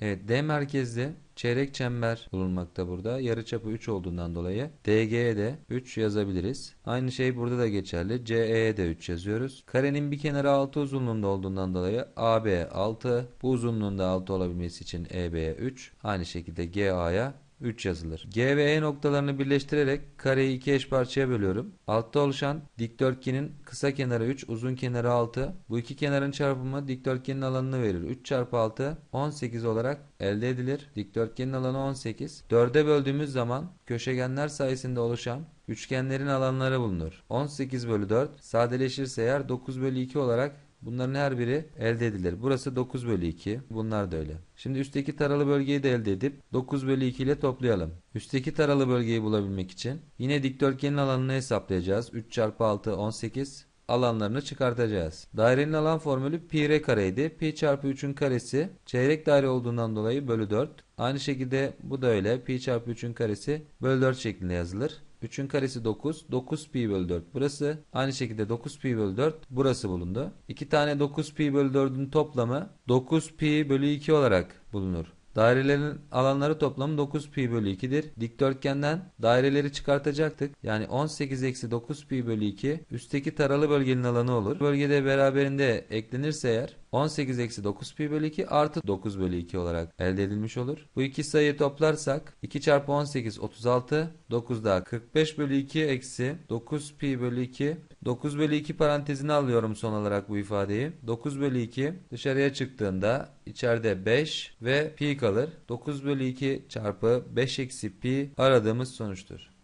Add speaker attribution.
Speaker 1: Evet D merkezli çeyrek çember bulunmakta burada. Yarıçapı 3 olduğundan dolayı DG'ye de 3 yazabiliriz. Aynı şey burada da geçerli. CE'ye de 3 yazıyoruz. Karenin bir kenarı 6 uzunluğunda olduğundan dolayı AB 6. Bu uzunluğunda 6 olabilmesi için EB'ye 3. Aynı şekilde GA'ya 3 yazılır. G ve E noktalarını birleştirerek kareyi iki eş parçaya bölüyorum. Altta oluşan dikdörtgenin kısa kenarı 3, uzun kenarı 6. Bu iki kenarın çarpımı dikdörtgenin alanını verir. 3 çarpı 6 18 olarak elde edilir. Dikdörtgenin alanı 18. 4'e böldüğümüz zaman köşegenler sayesinde oluşan üçgenlerin alanları bulunur. 18 bölü 4 sadeleşirse eğer 9 bölü 2 olarak Bunların her biri elde edilir. Burası 9 bölü 2. Bunlar da öyle. Şimdi üstteki taralı bölgeyi de elde edip 9 bölü 2 ile toplayalım. Üstteki taralı bölgeyi bulabilmek için yine dikdörtgenin alanını hesaplayacağız. 3 çarpı 6 18 alanlarını çıkartacağız. Dairenin alan formülü pi r kareydi. Pi çarpı 3'ün karesi çeyrek daire olduğundan dolayı bölü 4. Aynı şekilde bu da öyle. Pi çarpı 3'ün karesi bölü 4 şeklinde yazılır. 3'ün karesi 9. 9 pi bölü 4 burası. Aynı şekilde 9 pi bölü 4 burası bulundu. 2 tane 9 pi bölü 4'ün toplamı 9 pi bölü 2 olarak bulunur. Dairelerin alanları toplamı 9 pi bölü 2'dir. Dikdörtgenden daireleri çıkartacaktık. Yani 18 eksi 9 pi bölü 2 üstteki taralı bölgenin alanı olur. Bölgede beraberinde eklenirse eğer 18 eksi 9 pi bölü 2 artı 9 bölü 2 olarak elde edilmiş olur. Bu iki sayıyı toplarsak 2 çarpı 18 36 9 daha 45 bölü 2 eksi 9 pi bölü 2 9 bölü 2 parantezine alıyorum son olarak bu ifadeyi. 9 bölü 2 dışarıya çıktığında içeride 5 ve pi kalır. 9 bölü 2 çarpı 5 eksi pi aradığımız sonuçtur.